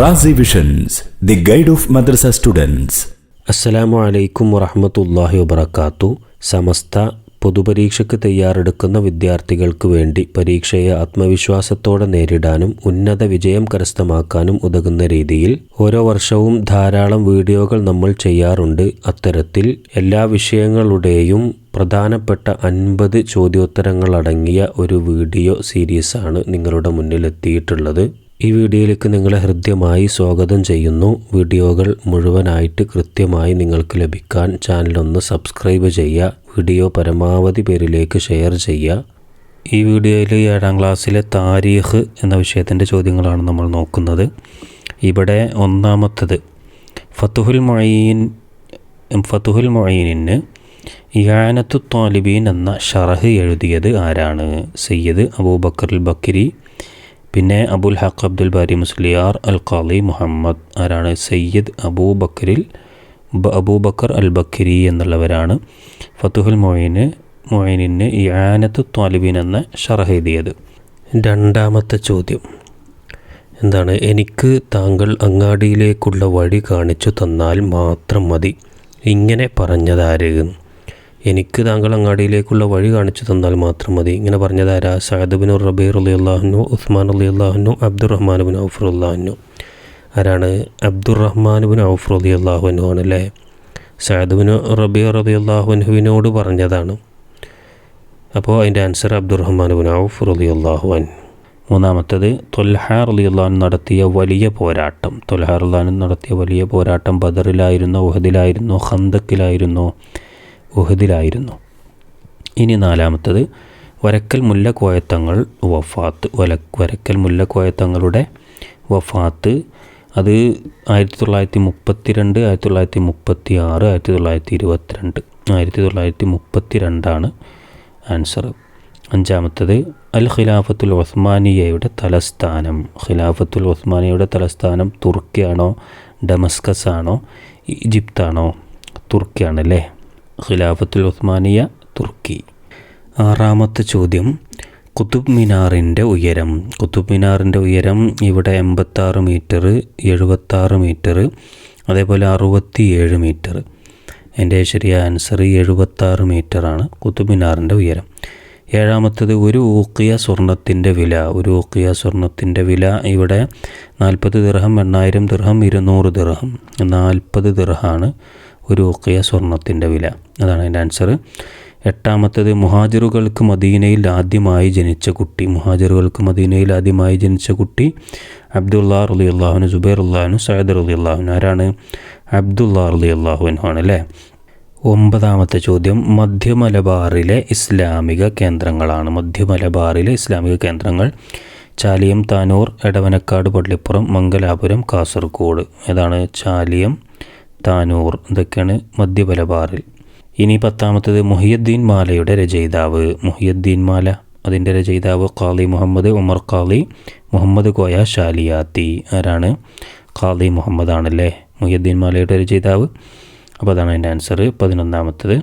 Razi visions the guide of madrasa students അസ്സലാമു അലൈക്കും വറഹമത്തല്ലാഹി വബർക്കാത്തു സമസ്ത പൊതുപരീക്ഷയ്ക്ക് തയ്യാറെടുക്കുന്ന വിദ്യാർത്ഥികൾക്ക് വേണ്ടി പരീക്ഷയെ ആത്മവിശ്വാസത്തോടെ നേരിടാനും ഉന്നത വിജയം കരസ്ഥമാക്കാനും ഉതകുന്ന രീതിയിൽ ഓരോ വർഷവും ധാരാളം വീഡിയോകൾ നമ്മൾ ചെയ്യാറുണ്ട്. അത്തരത്തിൽ എല്ലാ വിഷയങ്ങളുടെയും പ്രധാനപ്പെട്ട അൻപത് ചോദ്യോത്തരങ്ങളടങ്ങിയ ഒരു വീഡിയോ സീരീസാണ് നിങ്ങളുടെ മുന്നിൽ എത്തിയിട്ടുള്ളത് ഈ വീഡിയോയിലേക്ക് നിങ്ങളെ ഹൃദ്യമായി സ്വാഗതം ചെയ്യുന്നു. വീഡിയോകൾ മുഴുവനായിട്ട് കൃത്യമായി നിങ്ങൾക്ക് ലഭിക്കാൻ ചാനലൊന്ന് സബ്സ്ക്രൈബ് ചെയ്യുക. വീഡിയോ പരമാവധി പേരിലേക്ക് ഷെയർ ചെയ്യുക. ഈ വീഡിയോയിൽ ഏഴാം ക്ലാസ്സിലെ താരീഖ് എന്ന വിഷയത്തിന്റെ ചോദ്യങ്ങളാണ് നമ്മൾ നോക്കുന്നത്. ഇവിടെ ഒന്നാമത്തത് ഫത്തുഹുൽ മൊയീൻ ഫത്തുഹുൽ മൊയീനിന് ഇയാനത്തു താലിബീൻ എന്ന ഷറഹ് എഴുതിയത് ആരാണ്? സയ്യിദ് അബൂബക്കർ ബക്കരി പിന്നെ അബുൽ ഹക്ക് അബ്ദുൽ ബാരി മുസ്ലിയാർ അൽ ഖാലി മുഹമ്മദ് ആരാണ്? സയ്യിദ് അബൂബക്കറിൽ അബൂബക്കർ അൽ ബക്കരി എന്നുള്ളവരാണ് ഫത്തുഹുൽ മൊയിന് മൊയിനിന് ഇയാനത്ത് ത്വാലിബീൻ എന്ന ഷറഹ് രണ്ടാമത്തെ ചോദ്യം. എന്താണ്? എനിക്ക് താങ്കൾ അങ്ങാടിയിലേക്കുള്ള വഴി കാണിച്ചു തന്നാൽ മാത്രം മതി. ഇങ്ങനെ പറഞ്ഞതാര്? എനിക്ക് താങ്കൾ അങ്ങാടിയിലേക്കുള്ള വഴി കാണിച്ചു തന്നാൽ മാത്രം മതി. ഇങ്ങനെ പറഞ്ഞതാരാ? സഹദബിനു റബീർ അലി അള്ളാഹുനു ഉസ്മാൻ അലി അള്ളാഹുനു അബ്ദുറഹ്മാൻ ബിൻ ഔഫർ അള്ളാഹുനു ആരാണ്? അബ്ദുറഹ്മാൻ ബിൻ ഔഫർ അലി അള്ളാഹുനു ആണല്ലേ? സഹദബിനു റബീർ അലി അള്ളാഹുനുവിനോട് പറഞ്ഞതാണ്. അപ്പോൾ അതിന്റെ answer Abdurrahman bin Auf Ali അള്ളാഹുൻ മൂന്നാമത്തത് തൊൽഹാർ അലി അള്ളഹാൻ നടത്തിയ വലിയ പോരാട്ടം. തൊൽഹാർ അള്ളഹാൻ നടത്തിയ വലിയ പോരാട്ടം ബദറിലായിരുന്നോ ഉഹദിലായിരുന്നോ ഖന്തക്കിലായിരുന്നോ. ഉഹദിലായിരുന്നു. ഇനി നാലാമത്തത് വരക്കൽ മുല്ല കോയത്തങ്ങൾ വഫാത്ത് വല വരക്കൽ മുല്ല കോയത്തങ്ങളുടെ വഫാത്ത്. അത് ആയിരത്തി തൊള്ളായിരത്തി മുപ്പത്തി രണ്ട് ആയിരത്തി തൊള്ളായിരത്തി മുപ്പത്തി ആറ് ആയിരത്തി തൊള്ളായിരത്തി ഇരുപത്തിരണ്ട് ആയിരത്തി തൊള്ളായിരത്തി മുപ്പത്തി രണ്ടാണ് ആൻസർ അഞ്ചാമത്തത് അൽ ഖിലാഫത്തുൽ ഒസ്മാനിയയുടെ തലസ്ഥാനം. ഖിലാഫത്തുൽ ഒസ്മാനിയയുടെ തലസ്ഥാനം തുർക്കിയാണോ ഡമസ്കസ് ആണോ ഈജിപ്താണോ? തുർക്കിയാണല്ലേ? ഖിലാഫത്തുൽ ഉസ്മാനിയ തുർക്കി. ആറാമത്തെ ചോദ്യം കുത്തുബ് മിനാറിന്റെ ഉയരം. കുത്തുബ് മിനാറിന്റെ ഉയരം ഇവിടെ എൺപത്താറ് മീറ്റർ എഴുപത്താറ് മീറ്റർ അതേപോലെ അറുപത്തിയേഴ് മീറ്റർ. എന്റെ ശരിയായ ആൻസർ എഴുപത്താറ് മീറ്ററാണ് കുത്തുബ് മിനാറിന്റെ ഉയരം. ഏഴാമത്തത് ഒരു ഊക്കിയ സ്വർണത്തിന്റെ വില. ഒരു ഊക്കിയ സ്വർണത്തിന്റെ വില ഇവിടെ നാൽപ്പത് ദിർഹം എണ്ണായിരം ദിർഹം ഇരുന്നൂറ് ദിർഹം. നാൽപ്പത് ദിർഹമാണ് ഒരു ഊക്കിയ സ്വർണത്തിന്റെ വില. അതാണ് അതിന്റെ ആൻസർ എട്ടാമത്തത് മുഹാജറുകൾക്ക് മദീനയിൽ ആദ്യമായി ജനിച്ച കുട്ടി. മുഹാജറുകൾക്ക് മദീനയിൽ ആദ്യമായി ജനിച്ച കുട്ടി അബ്ദുല്ലാ റലി അള്ളാഹുന് സുബൈർ അള്ളാഹുനു സയദർ റലി അള്ളാഹുന് ആരാണ്? അബ്ദുല്ലാ റലി അള്ളാഹുനു ആണ് അല്ലേ? ഒമ്പതാമത്തെ ചോദ്യം മധ്യമലബാറിലെ ഇസ്ലാമിക കേന്ദ്രങ്ങളാണ്. മധ്യമലബാറിലെ ഇസ്ലാമിക കേന്ദ്രങ്ങൾ ചാലിയം താനൂർ എടവനക്കാട് പള്ളിപ്പുറം മംഗലാപുരം കാസർഗോഡ്. ഏതാണ്? ചാലിയം താനൂർ. ഇതൊക്കെയാണ് മധ്യപലബാറിൽ ഇനി പത്താമത്തത് മുഹിയുദ്ദീൻ മാലയുടെ രചയിതാവ്. മുഹിയുദ്ദീൻ മാല അതിന്റെ രചയിതാവ് ഖാലി മുഹമ്മദ് ഉമർ ഖാലി മുഹമ്മദ് കോയ ഷാലിയാത്തി ആരാണ്? ഖാലി മുഹമ്മദ് ആണല്ലേ മുഹിയുദ്ദീൻ മാലയുടെ രചയിതാവ്. അപ്പോൾ അതാണ് അതിന്റെ ആൻസർ പതിനൊന്നാമത്തത്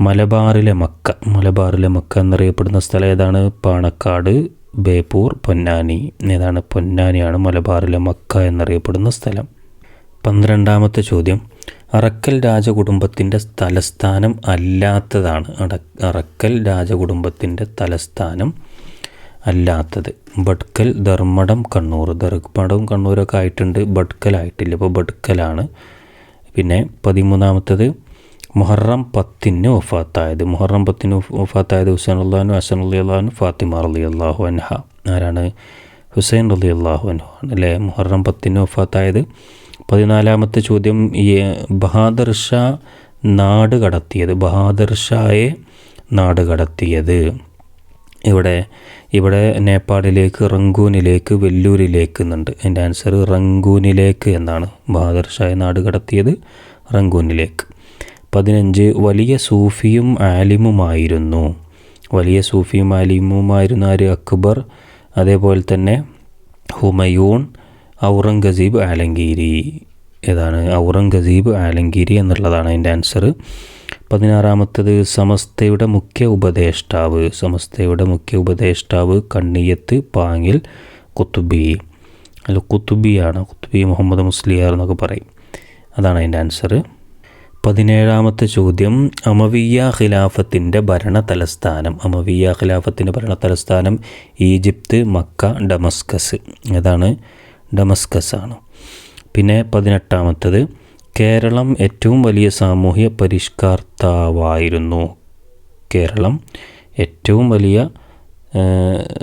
മലബാറിലെ മക്ക. മലബാറിലെ മക്ക എന്നറിയപ്പെടുന്ന സ്ഥലം ഏതാണ്? പാണക്കാട് ബേപ്പൂർ പൊന്നാനി. ഏതാണ്? പൊന്നാനിയാണ് മലബാറിലെ മക്ക എന്നറിയപ്പെടുന്ന സ്ഥലം. പന്ത്രണ്ടാമത്തെ ചോദ്യം. അറക്കൽ രാജകുടുംബത്തിന്റെ തലസ്ഥാനം അല്ലാത്തതാണ്. അറക്കൽ രാജകുടുംബത്തിന്റെ തലസ്ഥാനം അല്ലാത്തത്. ബഡ്കൽ ധർമ്മടം കണ്ണൂർ. ധർമ്മടം കണ്ണൂരൊക്കെ ആയിട്ടുണ്ട്. ബഡ്കലായിട്ടില്ല ഇപ്പോൾ ബഡ്ക്കലാണ് പിന്നെ പതിമൂന്നാമത്തത് മുഹറം പത്തിന് വഫാത്തായത്. മുഹറം പത്തിന് വഫാത്തായത് ഹുസൈൻ അള്ളഹാനു ഹസൻ അലി അള്ളഹാനു ഫാത്തിമ അലി അള്ളാഹു അൻഹ. ആരാണ്? ഹുസൈൻ അലി അള്ളാഹു അൻഹു അല്ലേ? മുഹറം പത്തിന് വഫാത്തായത് പതിനാലാമത്തെ ചോദ്യം ബഹാദർ ഷാ നാട് കടത്തിയത്. ബഹാദർ ഷായെ നാട് കടത്തിയത്. ഇവിടെ ഇവിടെ നേപ്പാളിലേക്ക് റങ്കൂനിലേക്ക് വെല്ലൂരിലേക്ക് എന്നുണ്ട്. എന്റെ ആൻസർ റങ്കൂനിലേക്ക് എന്നാണ്. ബഹാദർ ഷായെ നാട് കടത്തിയത് റങ്കൂനിലേക്ക് പതിനഞ്ച് വലിയ സൂഫിയും ആലിമുമായിരുന്നു. വലിയ സൂഫിയും ആലിമുമായിരുന്ന ആര്? അക്ബർ. അതേപോലെ തന്നെ ഹുമയൂൺ ഔറംഗസീബ് ആലങ്കീരി. ഏതാണ്? ഔറംഗസീബ് ആലങ്കീരി എന്നുള്ളതാണ് അതിന്റെ ആൻസർ പതിനാറാമത്തത് സമസ്തയുടെ മുഖ്യ ഉപദേഷ്ടാവ്. സമസ്തയുടെ മുഖ്യ ഉപദേഷ്ടാവ് കണ്ണിയത്ത് പാങ്ങിൽ കുത്തുബി. അല്ല കുത്തുബിയാണ്. കുത്തുബി മുഹമ്മദ് മുസ്ലിയാർ എന്നൊക്കെ പറയും. അതാണ് അതിന്റെ ആൻസർ പതിനേഴാമത്തെ ചോദ്യം. അമവിയ ഖിലാഫത്തിന്റെ ഭരണ തലസ്ഥാനം അമവിയ ഖിലാഫത്തിന്റെ ഭരണ തലസ്ഥാനം ഈജിപ്ത് മക്ക ഡമസ്കസ്. അതാണ് ഡമസ്കസ് ആണ് പിന്നെ പതിനെട്ടാമത്തത് കേരളം ഏറ്റവും വലിയ സാമൂഹ്യ പരിഷ്കർത്താവായിരുന്നു. കേരളം ഏറ്റവും വലിയ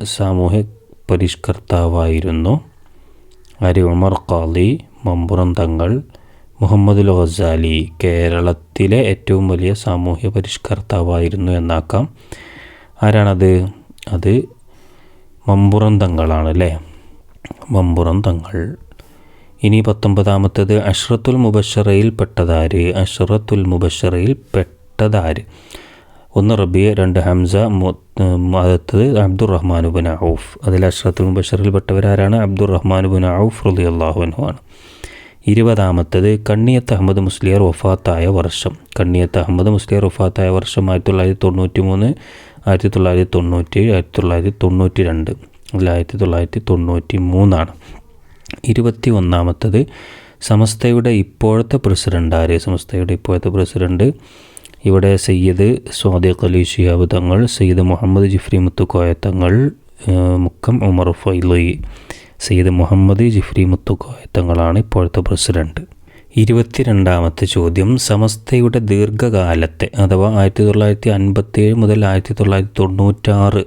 സാമൂഹ്യ പരിഷ്കർത്താവായിരുന്നു. അരി ഉമർ ഖാലി മമ്പുറം തങ്ങൾ മുഹമ്മദ് ലോസാലി കേരളത്തിലെ ഏറ്റവും വലിയ സാമൂഹ്യ പരിഷ്കർത്താവായിരുന്നു എന്നാക്കാം. ആരാണത്? അത് മമ്പുറം തങ്ങളാണ് അല്ലേ മമ്പുറം തങ്ങൾ. ഇനി പത്തൊമ്പതാമത്തത് അഷ്റത്തുൽ മുബഷറയിൽ പെട്ടതാര്? അഷ്റത്തുൽ മുബഷറയിൽ പെട്ടതാര്? ഒന്ന് റബിയ രണ്ട് ഹംസ അടുത്തത് അബ്ദുറഹ്മാൻ അബ്ദുറഹ്മാനുബിൻ ഔഫ്. അതിൽ അഷ്റത്തുൽ മുബഷറിൽ പെട്ടവരാരാണ്? ബുൻ ഔഫ് റുദി അള്ളാഹുനു ആണ്. ഇരുപതാമത്തത് കണ്ണിയത്ത് അഹമ്മദ് മുസ്ലിയർ വഫാത്തായ വർഷം. കണ്ണിയത്ത് അഹമ്മദ് മുസ്ലിയർ വഫാത്തായ വർഷം ആയിരത്തി തൊള്ളായിരത്തി തൊണ്ണൂറ്റി മൂന്ന് ആയിരത്തി തൊള്ളായിരത്തി തൊണ്ണൂറ്റി ആയിരത്തി തൊള്ളായിരത്തി തൊണ്ണൂറ്റി രണ്ട്. അതിൽ ആയിരത്തി തൊള്ളായിരത്തി തൊണ്ണൂറ്റി മൂന്നാണ് ഇരുപത്തി ഒന്നാമത്തത് സമസ്തയുടെ ഇപ്പോഴത്തെ പ്രസിഡന്റ് ആര്? സമസ്തയുടെ ഇപ്പോഴത്തെ പ്രസിഡന്റ് ഇവിടെ സയ്യിദ് സ്വാദിഖ് അലി ഷിയാബ് തങ്ങൾ സയ്യിദ് മുഹമ്മദ് ജിഫ്രി മുത്തുക്കോയ തങ്ങൾ മുക്കം ഉമർ ഫൈലി സയ്യിദ് മുഹമ്മദ് ജിഫ്രി മുത്തുക്കോയ തങ്ങളാണ് ഇപ്പോഴത്തെ പ്രസിഡന്റ്. ഇരുപത്തിരണ്ടാമത്തെ ചോദ്യം സമസ്തയുടെ ദീർഘകാലത്തെ അഥവാ ആയിരത്തി തൊള്ളായിരത്തി അൻപത്തേഴ് മുതൽ ആയിരത്തി തൊള്ളായിരത്തി തൊണ്ണൂറ്റാറ്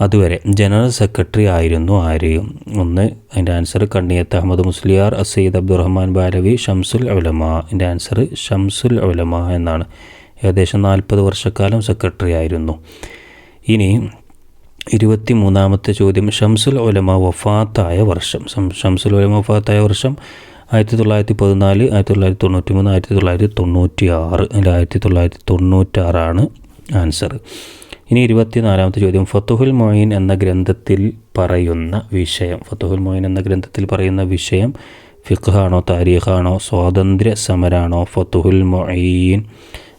അതുവരെ ജനറൽ സെക്രട്ടറി ആയിരുന്നു ആര് ഒന്ന് അതിന്റെ ആൻസർ കണ്ണിയത്ത് അഹമ്മദ് മുസ്ലിയാർ അസീദ് അബ്ദുറഹ്മാൻ ബാലവി ഷംസുൽ ഉലമ. എന്റെ ആൻസർ ഷംസുൽ ഉലമ എന്നാണ്. ഏകദേശം നാൽപ്പത് വർഷക്കാലം സെക്രട്ടറി ആയിരുന്നു. ഇനി ഇരുപത്തി മൂന്നാമത്തെ ചോദ്യം ഷംസുൽ ഒലമ വഫാത്തായ വർഷം. ഷംസുൽ ഒലമ വഫാത്തായ വർഷം ആയിരത്തി തൊള്ളായിരത്തി പതിനാല് ആയിരത്തി തൊള്ളായിരത്തി തൊണ്ണൂറ്റി മൂന്ന് ആയിരത്തി തൊള്ളായിരത്തി തൊണ്ണൂറ്റി ആറ് അല്ല ആയിരത്തി തൊള്ളായിരത്തി തൊണ്ണൂറ്റാറാണ് ആൻസർ ഇനി ഇരുപത്തിനാലാമത്തെ ചോദ്യം. ഫത്തുഹുൽ മൊയിൻ എന്ന ഗ്രന്ഥത്തിൽ പറയുന്ന വിഷയം. ഫത്തുഹുൽ മൊയിൻ എന്ന ഗ്രന്ഥത്തിൽ പറയുന്ന വിഷയം ഫിഖാണോ താരീഖാണോ സ്വാതന്ത്ര്യ സമരാണോ ഫത്തുഹുൽ മൊയിൻ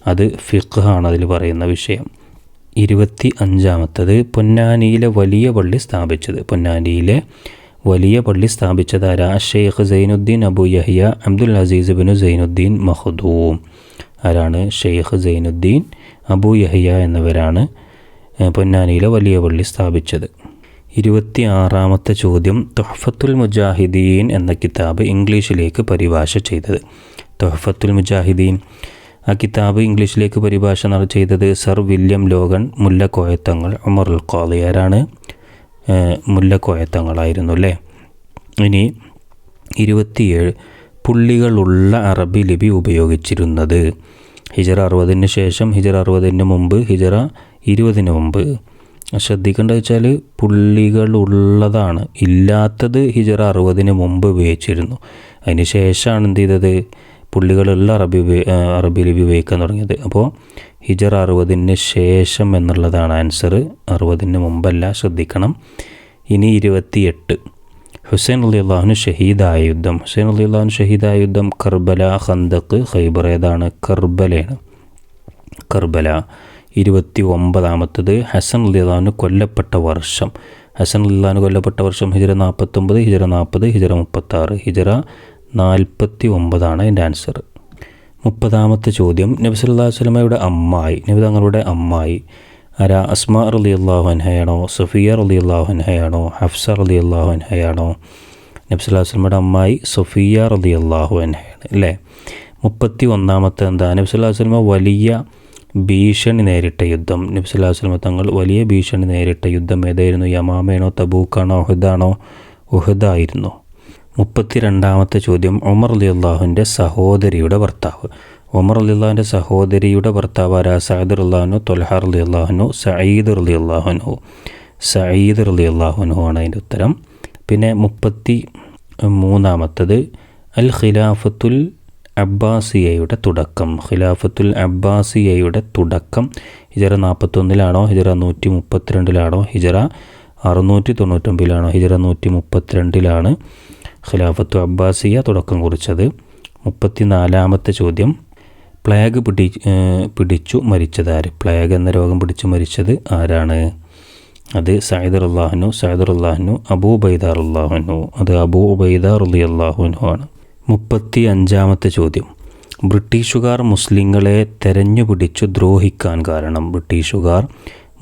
അത് ഫിഖാണ് അതിൽ പറയുന്ന വിഷയം. ഇരുപത്തി അഞ്ചാമത്തത് പൊന്നാനിയിലെ വലിയ പള്ളി സ്ഥാപിച്ചത്. പൊന്നാനിയിലെ വലിയ പള്ളി സ്ഥാപിച്ചത് ആരാ ഷെയ്ഖ് സൈനുദ്ദീൻ അബു യഹിയ അബ്ദുൽ അസീസ് ബിനു സൈനുദ്ദീൻ മഹദൂം. ആരാണ്? ഷെയ്ഖ് സൈനുദ്ദീൻ അബു യഹിയ എന്നിവരാണ് പൊന്നാനിയിലെ വലിയ പള്ളി സ്ഥാപിച്ചത്. ഇരുപത്തി ആറാമത്തെ ചോദ്യം തൊഹഫത്തുൽ മുജാഹിദീൻ എന്ന കിതാബ് ഇംഗ്ലീഷിലേക്ക് പരിഭാഷ ചെയ്തത്. തൊഹഫത്തുൽ മുജാഹിദീൻ ആ കിതാബ് ഇംഗ്ലീഷിലേക്ക് പരിഭാഷ ചെയ്തത് സർ വില്യം ലോഗൻ മുല്ലക്കോയത്തങ്ങൾ ഉമറുൽ കോളിയാരാണ് മുല്ല മുല്ലക്കോയത്തങ്ങളായിരുന്നു അല്ലേ? ഇനി ഇരുപത്തിയേഴ് പുള്ളികളുള്ള അറബി ലിപി ഉപയോഗിച്ചിരുന്നത്. ഹിജറ അറുപതിന് ശേഷം ഹിജറ അറുപതിന് മുമ്പ് ഹിജറ ഇരുപതിന് മുമ്പ്. ശ്രദ്ധിക്കേണ്ടത് വെച്ചാൽ പുള്ളികളുള്ളതാണ് ഇല്ലാത്തത് ഹിജറ അറുപതിന് മുമ്പ് ഉപയോഗിച്ചിരുന്നു. അതിന് ശേഷമാണ് എന്ത് ചെയ്തത്? പുള്ളികളുള്ള അറബി അറബി ലിപി ഉപയോഗിക്കാൻ തുടങ്ങിയത്. അപ്പോൾ ഹിജർ അറുപതിന് ശേഷം എന്നുള്ളതാണ് ആൻസർ അറുപതിന് മുമ്പല്ല ശ്രദ്ധിക്കണം. ഇനി ഇരുപത്തിയെട്ട്. ഹുസൈൻ അലി അള്ളാഹുന് ഷഹീദായ യുദ്ധം. ഹുസൈൻ അലി അള്ളാഹുന് ഷഹീദായ യുദ്ധം കർബല ഹന്ദക്ക് ഖൈബർ. ഏതാണ്? കർബലയാണ്. കർബല. ഇരുപത്തി ഒമ്പതാമത്തത് ഹസൻ ലിദാന് കൊല്ലപ്പെട്ട വർഷം. ഹസൻ ലിദാന് കൊല്ലപ്പെട്ട വർഷം ഹിജറ നാൽപ്പത്തൊമ്പത് ഹിജറ നാൽപ്പത് ഹിജറ മുപ്പത്താറ് ഹിജറ നാൽപ്പത്തി ഒമ്പതാണ് എന്റെ ആൻസർ. മുപ്പതാമത്തെ ചോദ്യം. നബി സല്ലല്ലാഹു വസല്ലമയുടെ അമ്മായി നബി തങ്ങളുടെ അമ്മായി ആരാ? അസ്മ റലി അള്ളാഹു അൻഹയാണോ? സഫിയ റലി അള്ളാഹു അൻഹയാണോ? ഹഫ്സ റലി അള്ളാഹു അൻഹയാണോ? നബി സല്ലല്ലാഹു വസല്ലമയുടെ അമ്മായി സഫിയ റലി അള്ളാഹു അൻഹയാണ് അല്ലേ? മുപ്പത്തി ഒന്നാമത്തെ എന്താ? നബി വസല്ലമ വലിയ ഭീഷണി നേരിട്ട യുദ്ധം. നബി സല്ലല്ലാഹു അലൈഹി വസല്ലമ തങ്ങൾ വലിയ ഭീഷണി നേരിട്ട യുദ്ധം ഏതായിരുന്നു? യമാമയാണോ തബൂക്കാണോ ഉഹദായിരുന്നു. മുപ്പത്തി രണ്ടാമത്തെ ചോദ്യം ഉമർ അലി അള്ളാഹുവിന്റെ സഹോദരിയുടെ ഭർത്താവ്. ഉമർ അലി അള്ളാഹുവിന്റെ സഹോദരിയുടെ ഭർത്താവ് ആരാ? സഹദർ അള്ളാഹുനു തൊൽഹാർ അലി അള്ളാഹുനു സയ്യിദ് അലി അള്ളാഹുനു സയ്യിദ് അലി അള്ളാഹുനു ആണ് അതിന്റെ ഉത്തരം. പിന്നെ മുപ്പത്തി മൂന്നാമത്തത് അൽ ഖിലാഫത്തുൽ അബ്ബാസിയയുടെ തുടക്കം. ഖിലാഫത്തുൽ അബ്ബാസിയയുടെ തുടക്കം ഹിജറ നാൽപ്പത്തൊന്നിലാണോ ഹിജറ നൂറ്റി മുപ്പത്തിരണ്ടിലാണോ ഹിജറ അറുന്നൂറ്റി തൊണ്ണൂറ്റൊമ്പതിലാണോ ഹിജറ നൂറ്റി മുപ്പത്തിരണ്ടിലാണ് ഖിലാഫത്തു അബ്ബാസിയ തുടക്കം കുറിച്ചത്. മുപ്പത്തി നാലാമത്തെ ചോദ്യം പ്ലേഗ് പിടി പിടിച്ചു മരിച്ചത് ആര് പ്ലേഗ് എന്ന രോഗം പിടിച്ചു മരിച്ചത് ആരാണ്? അത് സൈദർ അള്ളാഹുനു സൈദർ അള്ളാഹുനു അബൂ ബൈദാർ അള്ളാഹനു അത് അബൂ ബൈദാർ അള്ളി അള്ളാഹുനു ആണ്. മുപ്പത്തി അഞ്ചാമത്തെ ചോദ്യം. ബ്രിട്ടീഷുകാർ മുസ്ലിങ്ങളെ തെരഞ്ഞുപിടിച്ചു ദ്രോഹിക്കാൻ കാരണം. ബ്രിട്ടീഷുകാർ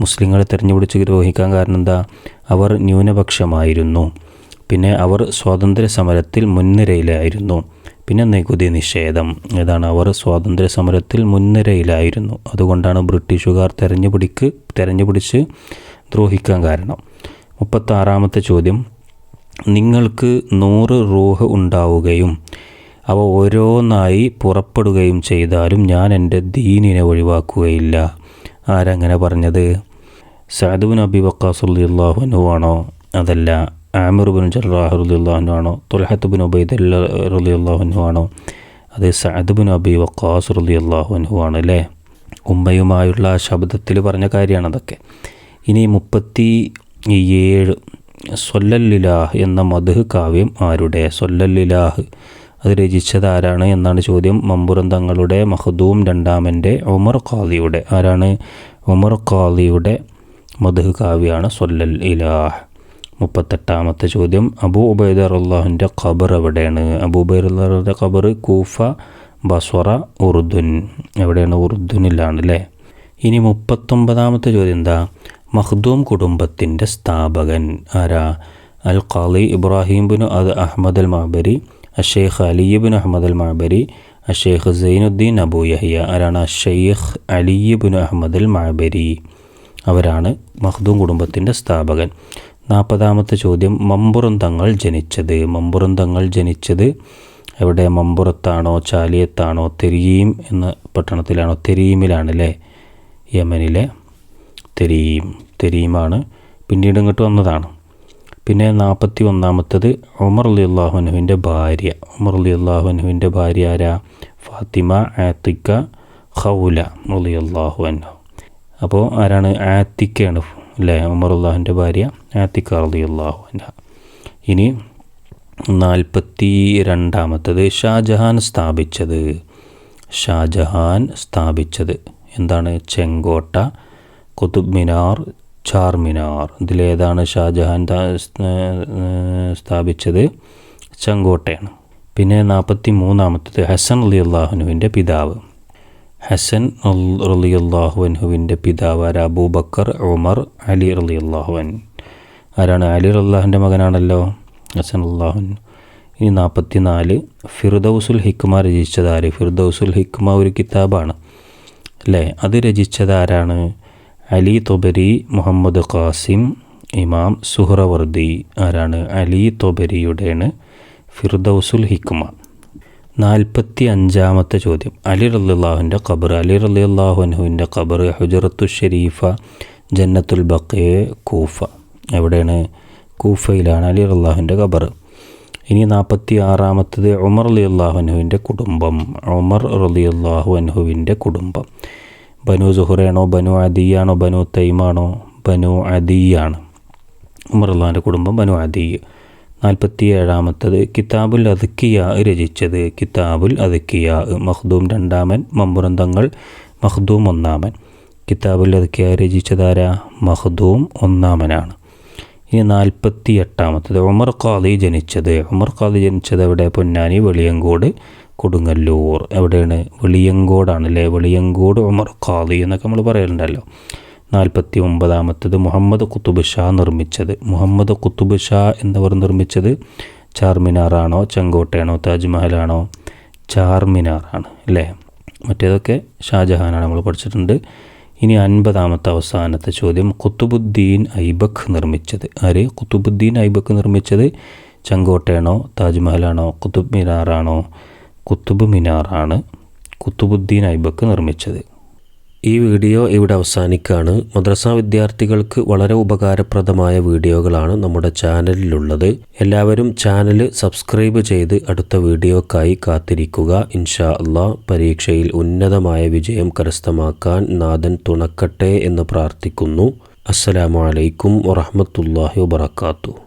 മുസ്ലിങ്ങളെ തെരഞ്ഞുപിടിച്ച് ദ്രോഹിക്കാൻ കാരണം എന്താ? അവർ ന്യൂനപക്ഷമായിരുന്നു. പിന്നെ അവർ സ്വാതന്ത്ര്യ സമരത്തിൽ മുൻനിരയിലായിരുന്നു. പിന്നെ നികുതി നിഷേധം ഏതാണ് അവർ സ്വാതന്ത്ര്യ സമരത്തിൽ മുൻനിരയിലായിരുന്നു. അതുകൊണ്ടാണ് ബ്രിട്ടീഷുകാർ തെരഞ്ഞുപിടിക്ക് തെരഞ്ഞുപിടിച്ച് ദ്രോഹിക്കാൻ കാരണം. മുപ്പത്താറാമത്തെ ചോദ്യം. നിങ്ങൾക്ക് നൂറ് റൂഹ് ഉണ്ടാവുകയും അവ ഓരോന്നായി പുറപ്പെടുകയും ചെയ്താലും ഞാൻ എന്റെ ദീനിനെ ഒഴിവാക്കുകയില്ല. ആരങ്ങനെ പറഞ്ഞത്? സാദുബിൻ അബി വക്കാസുല്ലാഹുനു ആണോ? അതല്ല. ആമിറുബിൻ ജറാഹുല്ലാഹുനു ആണോ? തുൽഹത്തുബിൻ ഉബൈദ് റലിയുള്ളാഹുനു ആണോ? അത് സാദുബിൻ അബി വക്കാസ് റലിയുള്ളാഹുനു ആണ് അല്ലേ ഉമ്മയുമായുള്ള ശബ്ദത്തിൽ പറഞ്ഞ കാര്യമാണ് അതൊക്കെ. ഇനി മുപ്പത്തി ഏഴ് സൊല്ലല്ലിലാഹ് എന്ന മധു കാവ്യം ആരുടെ? സൊല്ലല്ലിലാഹ്. അത് രചിച്ചത് ആരാണ് എന്നാണ് ചോദ്യം. മമ്പുറം തങ്ങളുടെ മഹദൂം രണ്ടാമന്റെ ഉമർ ഖാദിയുടെ. ആരാണ്? ഉമർ ഖാദിയുടെ മധു കാവ്യാണ് സൊല്ലൽ ഇലാഹ് മുപ്പത്തെട്ടാമത്തെ ചോദ്യം. അബൂ ഉബൈദർ അള്ളാഹുന്റെ ഖബർ എവിടെയാണ്? അബൂ ഉബൈദുള്ളാഹിന്റെ ഖബർ കൂഫ ബസ്വറ ഉറുദുൻ. എവിടെയാണ്? ഉറുദുനിലാണ് അല്ലേ? ഇനി മുപ്പത്തൊമ്പതാമത്തെ ചോദ്യം എന്താ? മഖ്ദൂം കുടുംബത്തിന്റെ സ്ഥാപകൻ ആരാ? അൽ ഖാലി ഇബ്രാഹിം ബിൻ അത് അഹമ്മദ് അൽ മഹബരി അഷേഖ് അലിബിൻ അഹമ്മദ് അൽ മഹബരി അഷേഖ് സൈനുദ്ദീൻ അബു യഹിയ ആരാണ്? അലിയ അലിബിൻ അഹമ്മദ് അൽ മഹബരി അവരാണ് മഖ്ദൂം കുടുംബത്തിന്റെ സ്ഥാപകൻ. നാൽപ്പതാമത്തെ ചോദ്യം മമ്പുറം തങ്ങൾ ജനിച്ചത്. മമ്പുറം തങ്ങൾ ജനിച്ചത് എവിടെ? മമ്പുറത്താണോ ചാലിയത്താണോ തെരീം എന്ന പട്ടണത്തിലാണോ? തെരീമിലാണല്ലേ യമനിലെ തെരീം തെരീമാണ് പിന്നീട് ഇങ്ങോട്ട് വന്നതാണ്. പിന്നെ നാൽപ്പത്തി ഒന്നാമത്തത് ഉമർ അലി അള്ളാഹുനുവിന്റെ ഭാര്യ. ഉമർ അലി അള്ളാഹുനുവിന്റെ ഭാര്യ ആരാ? ഫാത്തിമ ആത്തിക്ക ഖൗല അലി അള്ളാഹു അൻഹു. അപ്പോൾ ആരാണ്? ആത്തിക്കയാണ് അല്ലേ? ഉമർ അള്ളാഹുവിന്റെ ഭാര്യ ആത്തിക്ക അലി അള്ളാഹു ഇനി നാൽപ്പത്തി രണ്ടാമത്തത് ഷാജഹാൻ സ്ഥാപിച്ചത്. ഷാജഹാൻ സ്ഥാപിച്ചത്. എന്താണ്? ചെങ്കോട്ട കുതുബ് മിനാർ ചാർ മിനാർ ഇതിലേതാണ് ഷാജഹാൻ സ്ഥാപിച്ചത്. ചെങ്കോട്ടയാണ്. പിന്നെ നാൽപ്പത്തി മൂന്നാമത്തത് ഹസൻ അലി അള്ളാഹുനുവിന്റെ പിതാവ്. ഹസൻ അലി അള്ളാഹുവിന്റെ പിതാവ് ആരാ? അബൂബക്കർ ഉമർ അലി അലി അള്ളാഹുവൻ ആരാണ്? അലി അള്ളാഹുന്റെ മകനാണല്ലോ ഹസൻ അള്ളാഹുൻ. ഇനി നാൽപ്പത്തി നാല് ഫിർദൌസുൽ ഹിക്മ രചിച്ചത് ആര് ഫിർദൌസുൽ ഹിക്മ ഒരു കിതാബാണ്. അല്ലേ? അത് രചിച്ചത് ആരാണ് അലി തൊബരി മുഹമ്മദ് ഖാസിം ഇമാം സുഹ്റവർദി ആരാണ്? അലി തൊബരിയുടെയാണ് ഫിർദൌസുൽ ഹിക്മ. നാൽപ്പത്തി അഞ്ചാമത്തെ ചോദ്യം. അലി റല്ലാഹുവിന്റെ ഖബർ അലി റല്ലാഹുനുവിന്റെ ഖബർ ഹുജറത്തു ഷരീഫ ജന്നത്തുൽ ബക്കേ കൂഫ. എവിടെയാണ്? കൂഫയിലാണ് അലി റല്ലാഹുവിന്റെ ഖബർ ഇനി നാൽപ്പത്തി ആറാമത്തത് ഉമർ അലി അള്ളാഹുനുവിന്റെ കുടുംബം. ഉമർ റലി അള്ളാഹു കുടുംബം. ബനു സുഹുറയാണോ ബനു അദിയാണോ ബനു തൈമാണോ ബനു അദിയാണ്. ഉമർ അള്ളാഹിന്റെ കുടുംബം ബനു അദി. നാൽപ്പത്തി ഏഴാമത്തത് കിതാബുൽ അദക്കിയ രചിച്ചത്. കിതാബുൽ അദക്കിയ മഖ്ദൂം രണ്ടാമൻ മമ്പുറന്തങ്ങൾ മഖ്ദൂം ഒന്നാമൻ. കിതാബുൽ അദക്കിയ രചിച്ചതാരാ മഖ്ദൂം ഒന്നാമനാണ്. ഇനി നാൽപ്പത്തി എട്ടാമത്തത് ഉമർ ഖാദി ജനിച്ചത്. ഉമർ ഖാദി ജനിച്ചത് എവിടെ? പൊന്നാനി വെളിയങ്കോട്. കൊടുങ്ങല്ലൂർ. എവിടെയാണ്? വെളിയങ്കോടാണ് അല്ലേ? വെളിയങ്കോട് ഉമർ ഖാദി എന്നൊക്കെ നമ്മൾ പറയലുണ്ടല്ലോ. നാൽപ്പത്തി ഒമ്പതാമത്തത് മുഹമ്മദ് കുത്തുബ് ഷാ നിർമ്മിച്ചത്. മുഹമ്മദ് കുത്തുബ് ഷാ എന്നിവർ നിർമ്മിച്ചത് ചാർമിനാറാണോ ചെങ്കോട്ടയാണോ താജ്മഹലാണോ? ചാർമിനാറാണ് അല്ലേ? മറ്റേതൊക്കെ ഷാജഹാനാണ് നമ്മൾ പഠിച്ചിട്ടുണ്ട്. ഇനി അൻപതാമത്തെ അവസാനത്തെ ചോദ്യം. കുത്തുബുദ്ദീൻ ഐബക്ക് നിർമ്മിച്ചത്. ആര്? കുത്തുബുദ്ദീൻ ഐബക്ക് നിർമ്മിച്ചത് ചെങ്കോട്ടയാണോ താജ്മഹലാണോ കുത്തുബ് മിനാറാണോ? കുത്തുബ് മിനാറാണ് കുത്തുബുദ്ദീൻ ഐബക്ക് നിർമ്മിച്ചത്. ഈ വീഡിയോ ഇവിടെ അവസാനിക്കുകയാണ്. മദ്രസ വിദ്യാർത്ഥികൾക്ക് വളരെ ഉപകാരപ്രദമായ വീഡിയോകളാണ് നമ്മുടെ ചാനലിലുള്ളത്. എല്ലാവരും ചാനൽ സബ്സ്ക്രൈബ് ചെയ്ത് അടുത്ത വീഡിയോക്കായി കാത്തിരിക്കുക. ഇൻഷാ അള്ളാ പരീക്ഷയിൽ ഉന്നതമായ വിജയം കരസ്ഥമാക്കാൻ നാഥൻ തുണക്കട്ടെ എന്ന് പ്രാർത്ഥിക്കുന്നു. അസ്സലാമു അലൈക്കും വറഹമത്തല്ലാഹി വബർക്കാത്തു